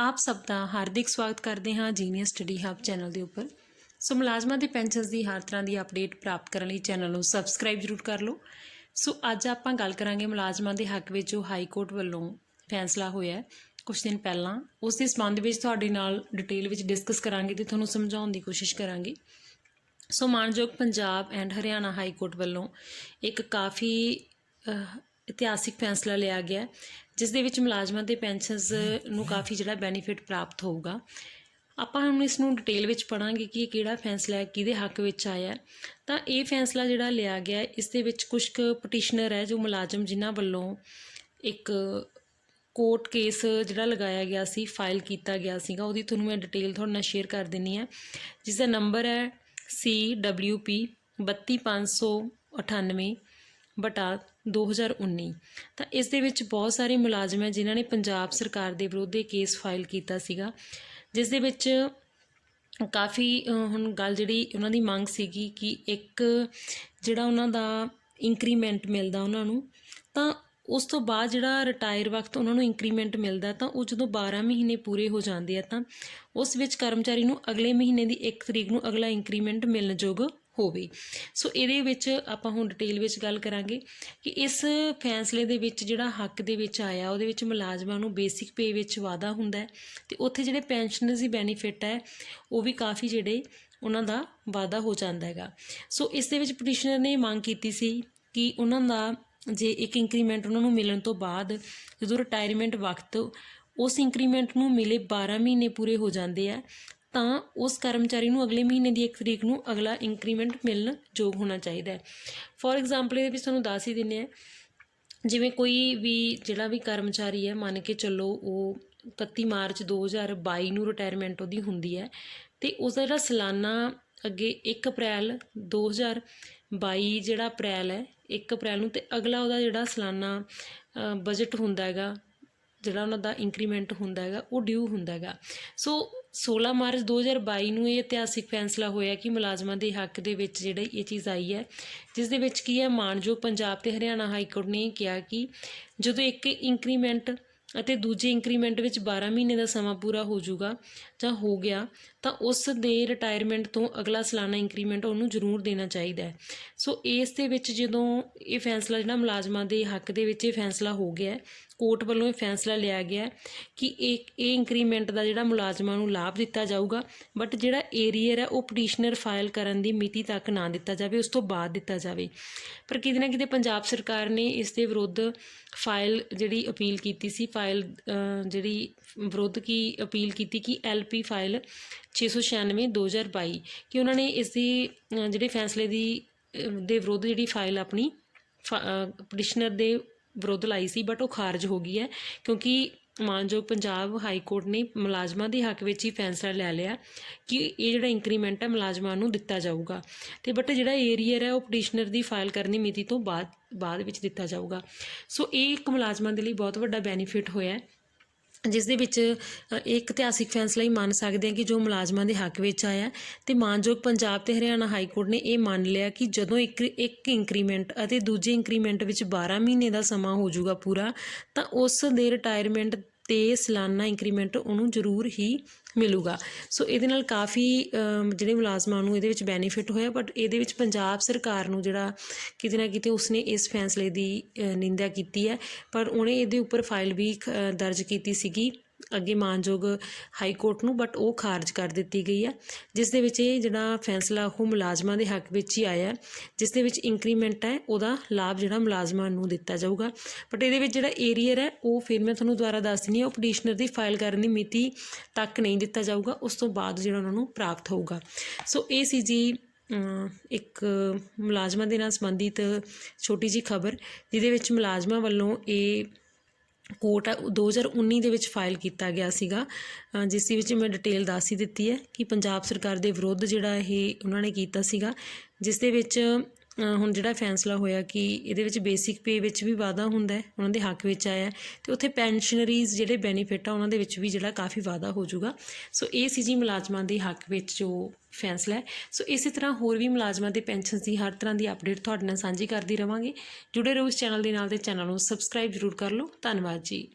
ਆਪ ਸਭ ਦਾ ਹਾਰਦਿਕ ਸਵਾਗਤ ਕਰਦੇ ਹਾਂ ਜੀਨੀਅਰ ਸਟੱਡੀ ਹੱਬ ਚੈਨਲ ਦੇ ਉੱਪਰ। ਸੋ ਮੁਲਾਜ਼ਮਾਂ ਦੇ ਪੈਨਸ਼ਨਸ ਦੀ ਹਰ ਤਰ੍ਹਾਂ ਦੀ ਅਪਡੇਟ ਪ੍ਰਾਪਤ ਕਰਨ ਲਈ ਚੈਨਲ ਨੂੰ ਸਬਸਕ੍ਰਾਈਬ ਜ਼ਰੂਰ ਕਰ ਲਓ। ਸੋ ਅੱਜ ਆਪਾਂ ਗੱਲ ਕਰਾਂਗੇ ਮੁਲਾਜ਼ਮਾਂ ਦੇ ਹੱਕ ਵਿੱਚ ਜੋ ਹਾਈ ਕੋਰਟ ਵੱਲੋਂ ਫੈਸਲਾ ਹੋਇਆ ਹੈ। ਕੁਝ ਦਿਨ ਪਹਿਲਾਂ ਉਸ ਦੇ ਸੰਬੰਧ ਵਿੱਚ ਤੁਹਾਡੇ ਨਾਲ ਡਿਟੇਲ ਵਿੱਚ ਡਿਸਕਸ ਕਰਾਂਗੇ ਤੇ ਤੁਹਾਨੂੰ ਸਮਝਾਉਣ ਦੀ ਕੋਸ਼ਿਸ਼ ਕਰਾਂਗੇ। ਸੋ ਮਾਨਯੋਗ Punjab and Haryana high court ਵੱਲੋਂ ਇੱਕ ਕਾਫੀ ਇਤਿਹਾਸਿਕ ਫੈਸਲਾ ਲਿਆ ਗਿਆ ਜਿਸ ਦੇ ਵਿੱਚ ਮੁਲਾਜ਼ਮਾਂ ਦੇ ਪੈਨਸ਼ਨਸ ਨੂੰ ਕਾਫੀ ਜਿਹੜਾ ਬੈਨੀਫਿਟ ਪ੍ਰਾਪਤ ਹੋਊਗਾ। ਆਪਾਂ ਹੁਣ ਇਸ ਨੂੰ ਡਿਟੇਲ ਵਿੱਚ ਪੜਾਂਗੇ ਕਿ ਇਹ ਕਿਹੜਾ ਫੈਸਲਾ ਹੈ, ਕਿਹਦੇ ਹੱਕ ਵਿੱਚ ਆਇਆ ਤਾਂ ਇਹ ਫੈਸਲਾ ਜਿਹੜਾ ਲਿਆ ਗਿਆ ਇਸ ਦੇ ਵਿੱਚ ਕੁਝ ਕੁ ਪਟੀਸ਼ਨਰ ਹੈ, ਜੋ ਮੁਲਾਜ਼ਮ ਜਿਨ੍ਹਾਂ ਵੱਲੋਂ ਇੱਕ ਕੋਰਟ ਕੇਸ ਜਿਹੜਾ ਲਗਾਇਆ ਗਿਆ ਸੀ ਫਾਈਲ ਕੀਤਾ ਗਿਆ ਸੀਗਾ, ਉਹਦੀ ਤੁਹਾਨੂੰ ਮੈਂ ਡਿਟੇਲ ਤੁਹਾਡੇ ਨਾਲ ਸ਼ੇਅਰ ਕਰ ਦਿੰਨੀ ਆ ਜਿਸ ਦਾ ਨੰਬਰ ਹੈ CWP 32598 ਬਟਾ 2019 ਤਾਂ ਇਸ ਦੇ ਵਿੱਚ ਬਹੁਤ ਸਾਰੇ ਮੁਲਾਜ਼ਮ ਹੈ ਜਿਨ੍ਹਾਂ ਨੇ ਪੰਜਾਬ ਸਰਕਾਰ ਦੇ ਵਿਰੁੱਧ ਇਹ ਕੇਸ ਫਾਈਲ ਕੀਤਾ ਸੀਗਾ, ਜਿਸ ਦੇ ਵਿੱਚ ਕਾਫੀ ਹੁਣ ਗੱਲ ਜਿਹੜੀ ਉਹਨਾਂ ਦੀ ਮੰਗ ਸੀਗੀ ਕਿ ਇੱਕ ਜਿਹੜਾ ਉਹਨਾਂ ਦਾ ਇੰਕਰੀਮੈਂਟ ਮਿਲਦਾ ਉਹਨਾਂ ਨੂੰ, ਤਾਂ ਉਸ ਤੋਂ ਬਾਅਦ ਜਿਹੜਾ ਰਿਟਾਇਰ ਵਕਤ ਉਹਨਾਂ ਨੂੰ ਇੰਕਰੀਮੈਂਟ ਮਿਲਦਾ, ਤਾਂ ਉਹ ਜਦੋਂ 12 ਮਹੀਨੇ ਪੂਰੇ ਹੋ ਜਾਂਦੇ ਆ, ਤਾਂ ਉਸ ਵਿੱਚ ਕਰਮਚਾਰੀ ਨੂੰ ਅਗਲੇ ਮਹੀਨੇ ਦੀ 1 ਤਰੀਕ ਨੂੰ ਅਗਲਾ ਇੰਕਰੀਮੈਂਟ ਮਿਲਣ ਯੋਗ ਹੋਵੇ। ਸੋ ਇਹਦੇ ਵਿੱਚ ਆਪਾਂ ਹੁਣ ਡਿਟੇਲ ਵਿੱਚ ਗੱਲ ਕਰਾਂਗੇ ਕਿ ਇਸ ਫੈਸਲੇ ਦੇ ਵਿੱਚ ਜਿਹੜਾ ਹੱਕ ਦੇ ਵਿੱਚ ਆਇਆ, ਉਹਦੇ ਵਿੱਚ ਮੁਲਾਜ਼ਮਾਂ ਨੂੰ ਬੇਸਿਕ ਪੇ ਵਿੱਚ ਵਾਧਾ ਹੁੰਦਾ ਹੈ ਤੇ ਉੱਥੇ ਜਿਹੜੇ ਪੈਨਸ਼ਨਰਸ ਦੀ ਬੈਨੀਫਿਟ ਹੈ, ਉਹ ਵੀ ਕਾਫੀ ਜਿਹੜੇ ਉਹਨਾਂ ਦਾ ਵਾਧਾ ਹੋ ਜਾਂਦਾ ਹੈਗਾ। ਸੋ ਇਸ ਦੇ ਵਿੱਚ ਪਟੀਸ਼ਨਰ ਨੇ ਮੰਗ ਕੀਤੀ ਸੀ ਕਿ ਉਹਨਾਂ ਦਾ ਜੇ ਇੱਕ ਇੰਕਰੀਮੈਂਟ ਉਹਨਾਂ ਨੂੰ ਮਿਲਣ ਤੋਂ ਬਾਅਦ ਜਦੋਂ ਰਿਟਾਇਰਮੈਂਟ ਵਕਤ ਉਸ ਇੰਕਰੀਮੈਂਟ ਨੂੰ ਮਿਲੇ 12 ਮਹੀਨੇ ਪੂਰੇ ਹੋ ਜਾਂਦੇ ਆ ਤਾਂ ਉਸ ਕਰਮਚਾਰੀ ਨੂੰ ਅਗਲੇ ਮਹੀਨੇ ਦੀ 1 ਤਰੀਕ ਨੂੰ ਅਗਲਾ ਇਨਕਰੀਮੈਂਟ ਮਿਲਣ ਯੋਗ ਹੋਣਾ ਚਾਹੀਦਾ ਹੈ। ਫੋਰ ਐਗਜ਼ਾਮਪਲ ਇਹਦੇ ਵਿੱਚ ਤੁਹਾਨੂੰ ਦੱਸ ਹੀ ਦਿੰਨੇ ਆ ਜਿਵੇਂ ਕੋਈ ਵੀ ਜਿਹੜਾ ਵੀ ਕਰਮਚਾਰੀ ਹੈ, ਮੰਨ ਕੇ ਚੱਲੋ ਉਹ 31 ਮਾਰਚ 2022 ਨੂੰ ਰਿਟਾਇਰਮੈਂਟ ਉਹਦੀ ਹੁੰਦੀ ਹੈ ਤੇ ਉਸ ਦਾ ਜਿਹੜਾ ਸਾਲਾਨਾ ਅੱਗੇ 1 ਅਪ੍ਰੈਲ 2022 ਜਿਹੜਾ ਅਪ੍ਰੈਲ ਹੈ 1 ਅਪ੍ਰੈਲ ਨੂੰ ਤੇ ਅਗਲਾ ਉਹਦਾ ਜਿਹੜਾ ਸਾਲਾਨਾ ਬਜਟ ਹੁੰਦਾ ਹੈਗਾ, ਜਿਹੜਾ ਉਹਨਾਂ ਦਾ ਇਨਕਰੀਮੈਂਟ ਹੁੰਦਾ ਹੈਗਾ, ਉਹ ਡਿਊ ਹੁੰਦਾ ਹੈਗਾ। ਸੋ 16 ਮਾਰਚ 2022 ਨੂੰ ਇਹ ਇਤਿਹਾਸਿਕ ਫੈਸਲਾ ਹੋਇਆ ਕਿ ਮੁਲਾਜ਼ਮਾਂ ਦੇ ਹੱਕ ਦੇ ਵਿੱਚ ਜਿਹੜੀ ਇਹ ਚੀਜ਼ ਆਈ ਹੈ ਜਿਸ ਦੇ ਵਿੱਚ ਕੀ ਹੈ ਮਾਨਯੋਗ ਪੰਜਾਬ ਤੇ ਹਰਿਆਣਾ ਹਾਈ ਕੋਰਟ ਨੇ ਕਿਹਾ ਕਿ ਜਦੋਂ ਇੱਕ ਇੰਕਰੀਮੈਂਟ ਅਤੇ ਦੂਜੇ ਇੰਕਰੀਮੈਂਟ ਵਿੱਚ 12 ਮਹੀਨੇ ਦਾ ਸਮਾਂ ਪੂਰਾ ਹੋ ਜਾਊਗਾ ਜਾਂ ਹੋ ਗਿਆ, ਤਾਂ ਉਸ ਦੇ ਰਿਟਾਇਰਮੈਂਟ ਤੋਂ ਅਗਲਾ ਸਾਲਾਨਾ ਇੰਕਰੀਮੈਂਟ ਉਹਨੂੰ ਜ਼ਰੂਰ ਦੇਣਾ ਚਾਹੀਦਾ ਹੈ। ਸੋ ਇਸ ਦੇ ਵਿੱਚ ਜਦੋਂ ਇਹ ਫੈਸਲਾ, ਜਿਹੜਾ ਮੁਲਾਜ਼ਮਾਂ ਦੇ ਹੱਕ ਦੇ ਵਿੱਚ ਇਹ ਫੈਸਲਾ ਹੋ ਗਿਆ ਕੋਰਟ ਵੱਲੋਂ ਇਹ ਫੈਸਲਾ ਲਿਆ ਗਿਆ ਕਿ ਇਹ ਇਹ ਇੰਕਰੀਮੈਂਟ ਦਾ ਜਿਹੜਾ ਮੁਲਾਜ਼ਮਾਂ ਨੂੰ ਲਾਭ ਦਿੱਤਾ ਜਾਊਗਾ ਬਟ ਜਿਹੜਾ ਏਰੀਅਰ ਹੈ ਉਹ ਪਟੀਸ਼ਨਰ ਫਾਈਲ ਕਰਨ ਦੀ ਮਿਤੀ ਤੱਕ ਨਾ ਦਿੱਤਾ ਜਾਵੇ, ਉਸ ਤੋਂ ਬਾਅਦ ਦਿੱਤਾ ਜਾਵੇ। ਪਰ ਕਿਤੇ ਨਾ ਕਿਤੇ ਪੰਜਾਬ ਸਰਕਾਰ ਨੇ ਇਸ ਦੇ ਵਿਰੁੱਧ ਫਾਈਲ ਜਿਹੜੀ ਅਪੀਲ ਕੀਤੀ ਸੀ ਫਾਈਲ ਜਿਹੜੀ ਵਿਰੁੱਧ ਕੀ ਅਪੀਲ ਕੀਤੀ ਕਿ ਐਲਪੀ ਫਾਈਲ 696 2022 ਕਿ ਉਹਨਾਂ ਨੇ ਇਸ ਦੀ ਜਿਹੜੇ ਫੈਸਲੇ ਦੀ ਦੇ ਵਿਰੁੱਧ ਜਿਹੜੀ ਫਾਈਲ ਆਪਣੀ ਪਟੀਸ਼ਨਰ ਦੇ ਵਿਰੁੱਧ ਲਾਈ ਸੀ ਬਟ ਉਹ ਖਾਰਜ ਹੋ ਗਈ ਹੈ, ਕਿਉਂਕਿ ਮਾਨਯੋਗ ਪੰਜਾਬ ਹਾਈ ਕੋਰਟ ਨੇ ਮੁਲਾਜ਼ਮਾਂ ਦੇ ਹੱਕ ਵਿੱਚ ਹੀ ਫੈਸਲਾ ਲੈ ਲਿਆ ਕਿ ਇਹ ਜਿਹੜਾ ਇੰਕਰੀਮੈਂਟ ਹੈ ਮੁਲਾਜ਼ਮਾਂ ਨੂੰ ਦਿੱਤਾ ਜਾਊਗਾ। ਤੇ ਬਟ ਜਿਹੜਾ ਏਰੀਅਰ ਹੈ, ਉਹ ਪਟੀਸ਼ਨਰ ਦੀ ਫਾਈਲ ਕਰਨ ਦੀ ਮਿਤੀ ਤੋਂ ਬਾਅਦ ਬਾਅਦ ਵਿੱਚ ਦਿੱਤਾ ਜਾਊਗਾ। ਸੋ ਇਹ ਇੱਕ ਮੁਲਾਜ਼ਮਾਂ ਦੇ ਲਈ ਬਹੁਤ ਵੱਡਾ ਬੈਨੀਫਿਟ ਹੋਇਆ ਹੈ। ਜਿਸ ਦੇ ਵਿੱਚ ਇਹ ਇੱਕ ਇਤਿਹਾਸਿਕ ਫੈਸਲਾ ਹੀ ਮੰਨ ਸਕਦੇ ਹਾਂ ਕਿ ਜੋ ਮੁਲਾਜ਼ਮਾਂ ਦੇ ਹੱਕ ਵਿੱਚ ਆਇਆ ਤੇ ਮਾਨਯੋਗ ਪੰਜਾਬ ਤੇ ਹਰਿਆਣਾ ਹਾਈ ਕੋਰਟ ਨੇ ਇਹ ਮੰਨ ਲਿਆ ਕਿ ਜਦੋਂ ਇੱਕ ਇੱਕ ਇੰਕਰੀਮੈਂਟ ਅਤੇ ਦੂਜੇ ਇੰਕਰੀਮੈਂਟ ਵਿੱਚ 12 ਮਹੀਨੇ ਦਾ ਸਮਾਂ ਹੋ ਜਾਊਗਾ ਪੂਰਾ, ਤਾਂ ਉਸ ਦੇ ਰਿਟਾਇਰਮੈਂਟ ਅਤੇ ਸਲਾਨਾ ਇੰਕਰੀਮੈਂਟ ਉਹਨੂੰ ਜ਼ਰੂਰ ਹੀ ਮਿਲੂਗਾ। ਸੋ ਇਹਦੇ ਨਾਲ ਕਾਫੀ ਜਿਹੜੇ ਮੁਲਾਜ਼ਮਾਂ ਨੂੰ ਇਹਦੇ ਵਿੱਚ ਬੈਨੀਫਿਟ ਹੋਇਆ ਬਟ ਇਹਦੇ ਵਿੱਚ ਪੰਜਾਬ ਸਰਕਾਰ ਨੂੰ ਜਿਹੜਾ ਕਿਤੇ ਨਾ ਕਿਤੇ ਉਸਨੇ ਇਸ ਫੈਸਲੇ ਦੀ ਅ, ਨਿੰਦਾ ਕੀਤੀ ਹੈ। ਪਰ ਉਹਨੇ ਇਹਦੇ ਉੱਪਰ ਫਾਈਲ ਵੀ ਖ- ਦਰਜ ਕੀਤੀ ਸੀਗੀ। ਅੱਗੇ ਮਾਨਯੋਗ ਹਾਈ ਕੋਰਟ ਨੂੰ ਬਟ ਉਹ ਖਾਰਜ ਕਰ ਦਿੱਤੀ ਗਈ ਹੈ, ਜਿਸ ਦੇ ਵਿੱਚ ਇਹ ਜਿਹੜਾ ਫੈਸਲਾ, ਉਹ ਮੁਲਾਜ਼ਮਾਂ ਦੇ ਹੱਕ ਵਿੱਚ ਹੀ ਆਇਆ ਜਿਸ ਦੇ ਵਿੱਚ ਇੰਕਰੀਮੈਂਟ ਹੈ, ਉਹਦਾ ਲਾਭ ਜਿਹੜਾ ਮੁਲਾਜ਼ਮਾਂ ਨੂੰ ਦਿੱਤਾ ਜਾਊਗਾ। ਬਟ ਇਹਦੇ ਵਿੱਚ ਜਿਹੜਾ ਏਰੀਅਰ ਹੈ, ਉਹ ਫਿਰ ਮੈਂ ਤੁਹਾਨੂੰ ਦੁਬਾਰਾ ਦੱਸ ਦਿੰਦੀ ਹਾਂ, ਉਹ ਪਟੀਸ਼ਨਰ ਦੀ ਫਾਈਲ ਕਰਨ ਦੀ ਮਿਤੀ ਤੱਕ ਨਹੀਂ ਦਿੱਤਾ ਜਾਊਗਾ, ਉਸ ਤੋਂ ਬਾਅਦ ਜਿਹੜਾ ਉਹਨਾਂ ਨੂੰ ਪ੍ਰਾਪਤ ਹੋਊਗਾ। ਸੋ ਇਹ ਸੀ ਜੀ ਇੱਕ ਮੁਲਾਜ਼ਮਾਂ ਦੇ ਨਾਲ ਸੰਬੰਧਿਤ ਛੋਟੀ ਜੀ ਖਬਰ, ਜਿਹਦੇ ਵਿੱਚ ਮੁਲਾਜ਼ਮਾਂ ਵੱਲੋਂ ਇਹ ਕੋਰਟ 2019 ਦੇ ਵਿੱਚ ਫਾਈਲ ਕੀਤਾ ਗਿਆ ਸੀਗਾ। ਜਿਸ ਦੇ ਵਿੱਚ ਮੈਂ ਡਿਟੇਲ ਦੱਸ ਹੀ ਦਿੱਤੀ ਹੈ ਕਿ ਪੰਜਾਬ ਸਰਕਾਰ ਦੇ ਵਿਰੁੱਧ ਜਿਹੜਾ ਇਹ ਉਹਨਾਂ ਨੇ ਕੀਤਾ ਸੀਗਾ, ਜਿਸ ਦੇ ਵਿੱਚ ਹੁਣ ਜਿਹੜਾ ਫੈਸਲਾ ਹੋਇਆ ਕਿ ਇਹਦੇ ਵਿੱਚ ਬੇਸਿਕ ਪੇ ਵਿੱਚ ਵੀ ਵਾਧਾ ਹੁੰਦਾ ਉਹਨਾਂ ਦੇ ਹੱਕ ਵਿੱਚ ਆਇਆ ਹੈ, ਤੇ ਉੱਥੇ ਪੈਨਸ਼ਨਰੀਜ਼ ਜਿਹੜੇ ਬੈਨੀਫਿਟ ਆ, ਉਹਨਾਂ ਦੇ ਵਿੱਚ ਵੀ ਜਿਹੜਾ ਕਾਫੀ ਵਾਧਾ ਹੋ ਜਾਊਗਾ। ਸੋ ਇਹ ਸੀ ਜੀ ਮੁਲਾਜ਼ਮਾਂ ਦੇ ਹੱਕ ਵਿੱਚ ਜੋ ਫੈਸਲਾ ਹੈ। ਸੋ ਇਸੇ ਤਰ੍ਹਾਂ ਹੋਰ ਵੀ ਮੁਲਾਜ਼ਮਾਂ ਦੇ ਪੈਨਸ਼ਨਸ ਦੀ ਹਰ ਤਰ੍ਹਾਂ ਦੀ ਅਪਡੇਟ ਤੁਹਾਡੇ ਨਾਲ ਸਾਂਝੀ ਕਰਦੀ ਰਵਾਂਗੇ। ਜੁੜੇ ਰਹੋ ਇਸ ਚੈਨਲ ਦੇ ਨਾਲ ਤੇ ਚੈਨਲ ਨੂੰ ਸਬਸਕ੍ਰਾਈਬ ਜ਼ਰੂਰ ਕਰ ਲਓ। ਧੰਨਵਾਦ ਜੀ।